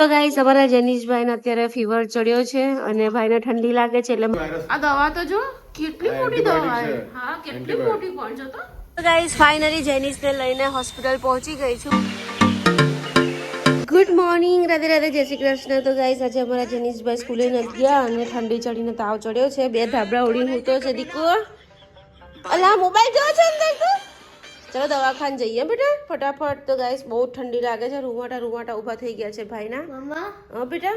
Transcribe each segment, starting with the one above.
તો ગાઈસ અમારા જેનીશભાઈને અત્યારે ફીવર ચડ્યો છે અને ભાઈને ઠંડી લાગે છે એટલે આ દવા તો જો કેટલી મોટી દવા. હા કેટલી મોટી પણ જો તો. ગાઈસ ફાઇનલી જેનિસને લઈને હોસ્પિટલ પહોંચી ગઈ છું. ગુડ મોર્નિંગ રાધે રાધે જય શ્રી કૃષ્ણ. તો ગાઈસ આજે અમારા જેનિસભાઈ સ્કૂલે નથી ગયા અને ઠંડી ચડીને તાવ ચડ્યો છે. બે ધાબળા ઉડી હું તો છે દીકો અલા મોબાઈલ જો છે અંદર તો? ચલો દવાખાને જઈએ બેટા. ફટાફટ તો ગાઈસ બહુ ઠંડી લાગે છે. રૂમાટા રૂમાટા ઊભા થઈ ગયા છે ભાઈના. મમ્મા? હા બેટા?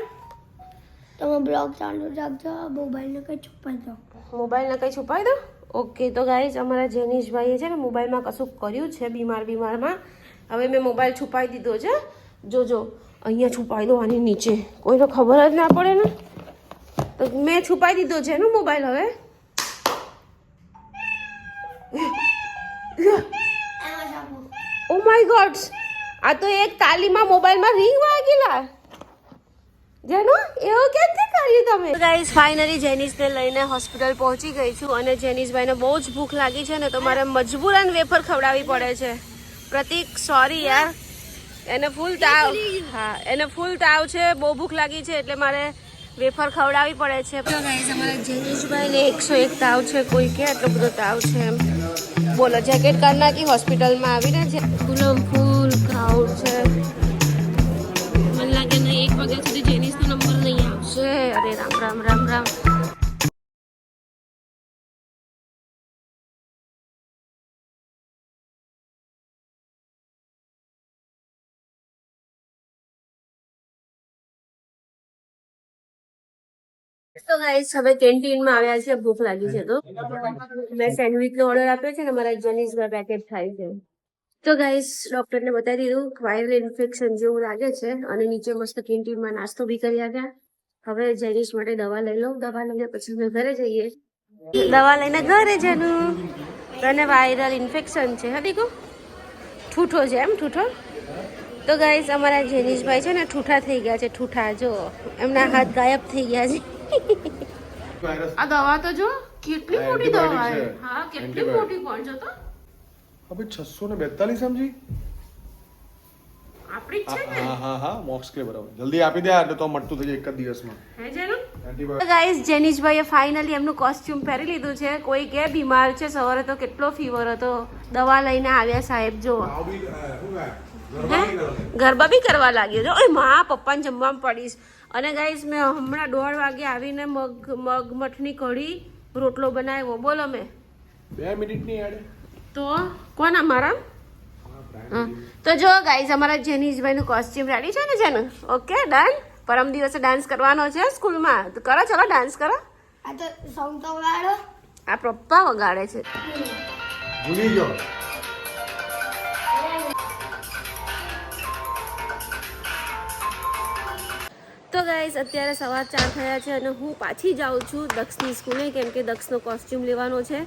તમે બ્લોગ ચાલુ રાખજો. મોબાઈલને કઈ છુપાઈ દો. મોબાઈલને કંઈ છુપાઈ દો? ઓકે તો ગાઈઝ અમારા જેનિશભાઈએ છે ને મોબાઈલમાં કશું કર્યું છે બીમાર બીમારમાં. હવે મેં મોબાઈલ છુપાવી દીધો છે. જોજો અહીંયા છુપાવી દો આની નીચે. કોઈને ખબર જ ના પડે ને. તો મેં છુપાવી દીધો છે ને મોબાઈલ હવે. માય ગોડ આ તો એક તાલીમાં મોબાઈલમાં રિંગ વાગેલા જેનો એવું ક્યાંથી કર્યું તમે? ગાઈસ ફાઇનલી જેનિસને લઈને હોસ્પિટલ પહોંચી ગઈ છું અને જેનિસભાઈને બહુ જ ભૂખ લાગી છે ને તો મારે મજબૂરન વેફર ખવડાવવી પડે છે. પ્રતિક સોરી યાર. એને ફૂલ તાવ, હા, એને ફૂલ તાવ છે, બહુ ભૂખ લાગી છે એટલે મારે વેફર ખવડાવવી પડે છે. અમારા એકસો એક તાવ છે, કોઈ કે એટલો બધો તાવ છે એમ. બોલો જેકેટ કાઢ નાખી હોસ્પિટલમાં આવીને છે ફૂલમ ફૂલ તો ગાઈસ હવે કેન્ટીનમાં આવ્યા છે ભૂખ લાગી છે તો. મેં સેન્ડવિચનો ઓર્ડર આપ્યો છે ને, મારા જનીસમાં પેકેટ થાય છે. તો ગાઈસ ડોક્ટરને બતાવી દીધું વાયરલ ઇન્ફેક્શન જેવું લાગે છે અને નીચે મસ્ત કેન્ટીનમાં નાસ્તો બી કરી આવ્યા. હવે જેનિસ માટે દવા લઈ લઉં. દવા લઈને પછી ઘરે જઈએ. દવા લઈને ઘરે જનું તને વાયરલ ઇન્ફેક્શન છે, હા દીકુ ઠૂઠો છે એમ, ઠૂઠો? તો ગાઈસ અમારા જેનિશભાઈ છે ને, ઠૂઠા થઈ ગયા છે, ઠૂઠા, જો. એમના હાથ ગાયબ થઈ ગયા છે. આ દવા તો જો કેટલી મોટી દવા છે. હા કેટલી મોટી પણ છે તો? હવે છસો ને બેતાલીસ સમજી આપણી છે ને? હા હા હા મોક્સ કે બરાબર. જલ્દી આપી દે એટલે તો મળતું થઈ જાય એક જ દિવસમાં. હે જેનું? એન્ટીબાયોટિક જેનિશભાઈએ ફાઇનલી એમનું કોસ્ટ્યુમ પહેરી લીધું છે. કોઈ કે બીમાર છે સવારે તો કેટલો ફીવર હતો. દવા લઈને આવ્યા સાહેબ જો હે? ગરબા બી કરવા લાગ્યો. જો ઓયમાં પપ્પાને જમવામાં પડીશ. અને ગાઈસ મેં હમણાં દોઢ વાગે આવીને મગ મગ મઠની કઢી રોટલો બનાવ્યો. બોલો મેં બે મિનિટની એડ તો કોણ અમારા તો જો ગાઈઝ અમારા જેનીશભાઈનું કોસ્ટ્યુમ રેડી છે ને જેનું? ઓકે ડન પરમ દિવસે ડાન્સ કરવાનો છે સ્કૂલમાં. તો કરો ચલો ડાન્સ કરો. આ તો સોંગ તો વગાડો. આ પપ્પા વગાડે છે. ભૂલી ગયો તો ગાઈઝ અત્યારે સવાર ચાર થયા છે અને હું પાછી જાઉં છું દક્ષની સ્કૂલે, કેમ કે દક્ષનો કોસ્ટ્યુમ લેવાનો છે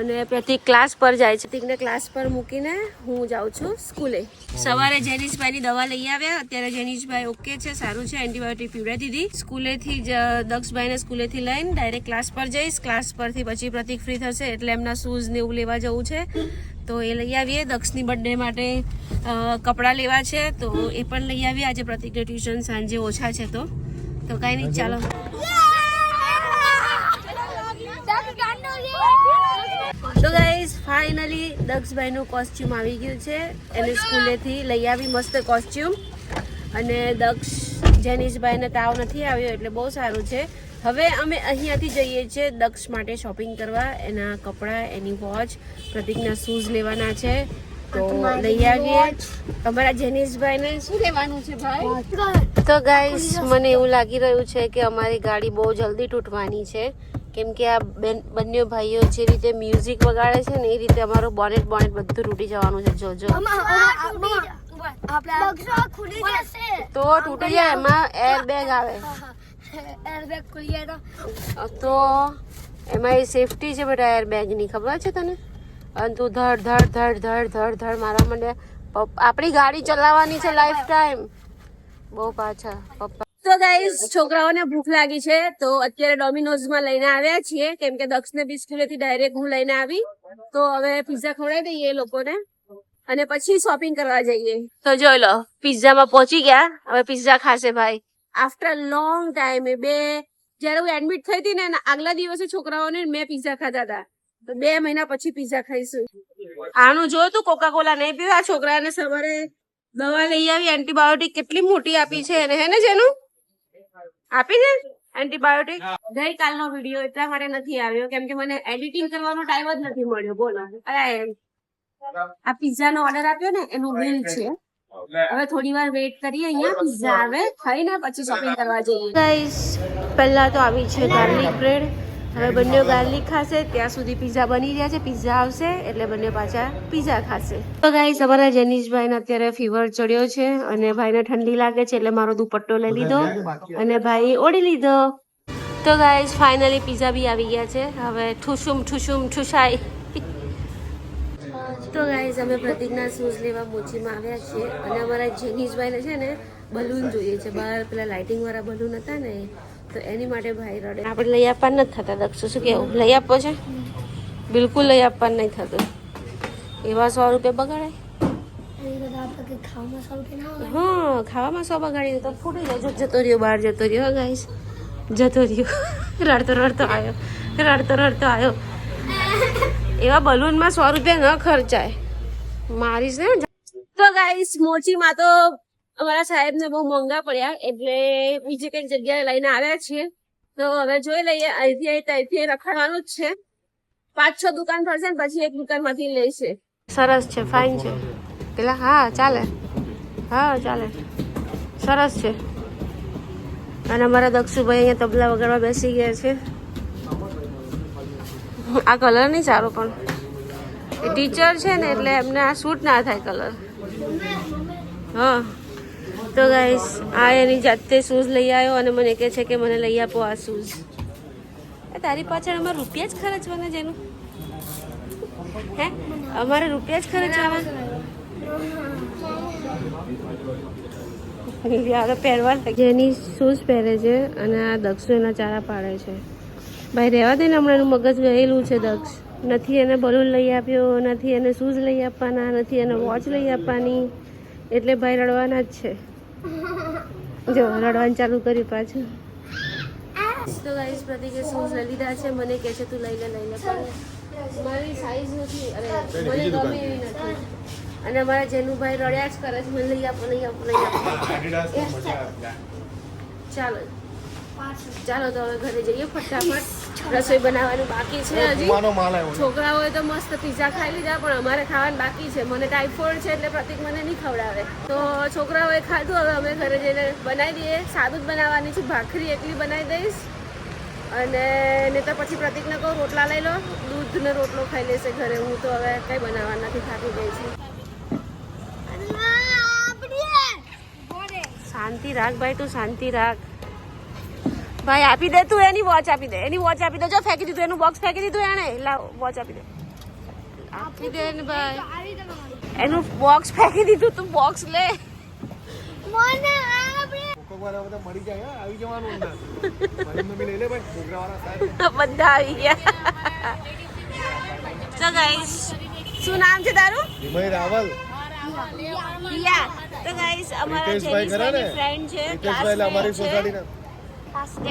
અને પ્રતિક ક્લાસ પર જાય છે. પ્રતિકને ક્લાસ પર મૂકીને હું જાઉં છું સ્કૂલે. સવારે જેનિશભાઈની દવા લઈ આવ્યા. અત્યારે જેનિશભાઈ ઓકે છે, સારું છે એન્ટીબાયોટિક પીવડાવી દીધી. સ્કૂલેથી જ, દક્ષભાઈને સ્કૂલેથી લઈને ડાયરેક્ટ ક્લાસ પર જઈશ. ક્લાસ પરથી પછી પ્રતિક ફ્રી થશે એટલે એમના શૂઝ ને એવું લેવા જવું છે. તો એ લઈ આવીએ. દક્ષની બર્થડે માટે કપડાં લેવા છે, તો એ પણ લઈ આવીએ. આજે પ્રતિકને ટ્યુશન સાંજે ઓછા છે તો. તો કાંઈ નહીં, ચાલો. તો ગાઈઝ ફાઇનલી દક્ષભાઈનું કોસ્ચ્યુમ આવી ગયું છે. એને સ્કૂલેથી લઈ આવી મસ્ત કોસ્ચ્યુમ અને દક્ષ જેનિશભાઈને તાવ નથી આવ્યો, એટલે બહુ સારું છે. હવે અમે અહીંયાથી જઈએ છીએ દક્ષ માટે શોપિંગ કરવા. એના કપડાં એની વોચ પ્રતિકના શૂઝ લેવાના છે. તો લઈ આવીએ. તમારા જેનિશભાઈને. શું લેવાનું છે ભાઈ? તો ગાઈસ મને એવું લાગી રહ્યું છે કે અમારી ગાડી બહુ જલ્દી તૂટવાની છે. કેમ કે આ બેન બંને ભાઈઓ જે રીતે મ્યુઝિક વગાડે છે ને એ રીતે અમારું બોનેટ બોનેટ બધું તૂટી જવાનું છે. જોજો. તો તૂટી જાય એમાં એર બેગ આવે એરબેગ ખુલી જાય તો. એમાં એ સેફટી છે બેટા એરબેગની ખબર છે તને? અને તું ધડ ધડ ધડ ધડ ધડ ધડ મારા મને આપણી ગાડી ચલાવવાની છે લાઈફ ટાઈમ બહુ પાછા પપ્પા. તો ગાઈઝ છોકરાઓને ભૂખ લાગી છે તો અત્યારે ડોમિનોઝમાં લઈને આવ્યા છીએ. કેમ કે દક્ષને બી સ્કૂલેથી ડાયરેક્ટ હું લઈને આવી. તો હવે પિઝા ખવડાવી દઈએ એ લોકોને. અને પછી શોપિંગ કરવા જઈએ. તો જોઈ લો પિઝામાં પહોંચી ગયા. હવે પિઝા ખાશે ભાઈ. આફ્ટર લોંગ ટાઈમ એ બે જયારે હું એડમિટ થઈ હતી ને આગલા દિવસે છોકરાઓને મેં પિઝા ખાધા હતા. તો બે મહિના પછી પિઝા ખાઈશું. આનું જો તું કોકા કોલા નહીં પીવા આ છોકરાને સવારે દવા લઈ આવી એન્ટીબાયોટિક કેટલી મોટી આપી છે એને હે ને જેનું? આપી છે એન્ટીબાયોટિક ગઈકાલનો વીડિયો એટલા માટે નથી આવ્યો કેમ કે મને એડિટિંગ કરવાનો ટાઈમ જ નથી મળ્યો. બોલો. અરે આ પિઝાનો ઓર્ડર આપ્યો ને એનું બિલ છે. હવે થોડી વાર વેઇટ કરીએ અહીંયા પિઝા આવે. ખાઈને પછી શોપિંગ કરવા જઈએ. ગાઈસ પહેલા તો આવી છે ગાર્લિક બ્રેડ હવે બંને ગાર્લિક ખાશે ત્યાં સુધી પિઝા બની રહ્યા છે. પિઝા આવશે એટલે બંને પાછા પિઝા ખાશે. તો ગાઈસ અમારા જેનીશભાઈને અત્યારે ફીવર ચડ્યો છે અને ભાઈને ઠંડી લાગે છે એટલે મારો દુપટ્ટો લઈ લીધો અને ભાઈ ઓઢી લીધો. તો ગાઈસ ફાઇનલી પિઝા બી આવી ગયા છે. હવે ઠુસુમ ઠુસુમ ઠુસાઈ. તો ગાઈઝ અમે પ્રતિજ્ઞા શૂઝ લેવા મોચીમાં આવ્યા છીએ અને અમારા જેનીશભાઈને છે ને બલૂન જોઈએ છે. બહાર પેલા લાઇટિંગ વાળા બલૂન હતા ને તો એની માટે ભાઈ રડે. આપણે લઈ આપવા નથી થતા દક્ષુ શું કેવું? લઈ આપવો છે? બિલકુલ લઈ આપવા નહીં થતું. એવા સો રૂપિયા બગાડાય. હા ખાવામાં સો બગાડી તો ફૂટી જાય. જતો રહ્યો બહાર જતો રહ્યો ગાઈસ જતો રહ્યો. રડતો રડતો આવ્યો. રડતો રડતો આવ્યો. એવા બલૂનમાં સો રૂપિયા ન ખર્ચાય. મારીશ ને? તો ગાઈસ મોચીમાં તો અમારા સાહેબને બહુ મોંઘા પડ્યા એટલે બીજી કઈ જગ્યાએ લઈને આવ્યા છીએ. તો હવે જોઈ લઈએ અહીંથી અહીં ત્યાંથી રખાડવાનું જ છે. પાંચ છ દુકાન ફરશે ને પછી એક દુકાનમાંથી લેશે સરસ છે ફાઇન છે. પેલા હા ચાલે. હા ચાલે. સરસ છે. અને અમારા દક્ષુભાઈ અહીંયા તબલા વગાડવા બેસી ગયા છે. આ કલર નહીં સારો, પણ એ ટીચર છે ને એટલે એમને આ શૂટ ના થાય કલર હા. તો ગાઈસ આ એની જાતે શૂઝ લઈ આવ્યો અને મને કહે છે કે મને લઈ આપો આ શૂઝ તારી પાછળ અમારે રૂપિયા જ ખર્ચવાના જેનું હે? અમારે રૂપિયા જ ખર્ચવાના. પહેરવા. જેની શૂઝ પહેરે છે અને આ દક્ષિણના ચારા પાડે છે. ભાઈ રહેવા દે ને હમણાં એનું મગજ ગયેલું છે દક્ષ. નથી એને બલૂન લઈ આપ્યો નથી એને શૂઝ લઈ આપવાના નથી એને વોચ લઈ આપવાની. એટલે ભાઈ રડવાના જ છે. જો રડવાનું ચાલુ કર્યું પાછું. તો ગાઈસ પ્રતિકે શૂઝ લઈ લીધા છે. મને કહે છે તું લઈ લે લઈ લે. પણ મારી સાઈઝ નથી. અરે મને ગમે એવી નથી. અને મારા જેનુભાઈ રડ્યા જ કરે છે. મને લઈ આપો લઈ આપો લઈ આપો. ચાલો. ચાલો તો હવે ઘરે જઈએ ફટાફટ. રસોઈ બનાવવાનું બાકી છે હજી. છોકરાઓએ તો મસ્ત પીઝા ખાઈ લીધા પણ અમારે ખાવાનું બાકી છે. મને ટાઈફોઈડ છે એટલે પ્રતિક મને નહીં ખવડાવે. તો છોકરાઓએ ખાધું હવે અમે ઘરે જઈને બનાવી દઈએ. સાદું જ બનાવવાની છે. ભાખરી એટલી બનાવી દઈશ. અને નહીં તો પછી પ્રતિકને કહું રોટલા લઈ લો. દૂધ ને રોટલો ખાઈ લેશે ઘરે. હું તો હવે કંઈ બનાવવા નથી થાકી ગઈ છું. શાંતિ રાખ ભાઈ તું શાંતિ રાખ. ભાઈ આપી દે તું એની વોચ આપી દે. એની વોચ આપી દે. જો ફેંકી દીધું એનું બોક્સ ફેંકી દીધું એને. લાવ વોચ આપી દે. આપી દે ને ભાઈ. એનું બોક્સ ફેંકી દીધું તું બોક્સ લે. મને બધા મરી જાય હા, આવી જવાનું અંદર. મારી મમ્મી લઈ લે ભાઈ છોકરાવાળા સાહેબ. બધા આવી ગયા. તો ગાઈસ શું નામ છે તારું? રાવલ. રિયા. તો ગાઈસ અમારા ફ્રેન્ડ છે.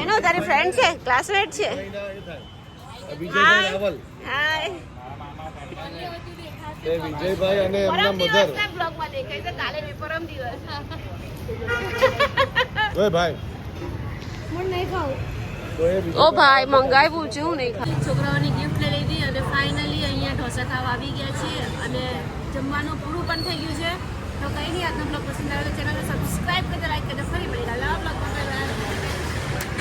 એનો તારી ફ્રેન્ડ છે? ક્લાસમેટ છે. વિજયભાઈ અને એમના મધર દિવસના બ્લોગમાં દેખાય છે કાલે બી પરમ દિવસ. ઓય ભાઈ. મને નહીં ખાવું. ઓ ભાઈ મંગાવ્યું છે હું નહીં ખાઈ છોકરાઓની ગિફ્ટ લઈ લીધી અને ફાઇનલી અહીંયા ઢોસા ખાવા આવી ગયા છે અને જમવાનું પૂરું પણ થઈ ગયું છે. તો કંઈ નહીં આજનો બ્લોગ પસંદ આવ્યો તો ચેનલ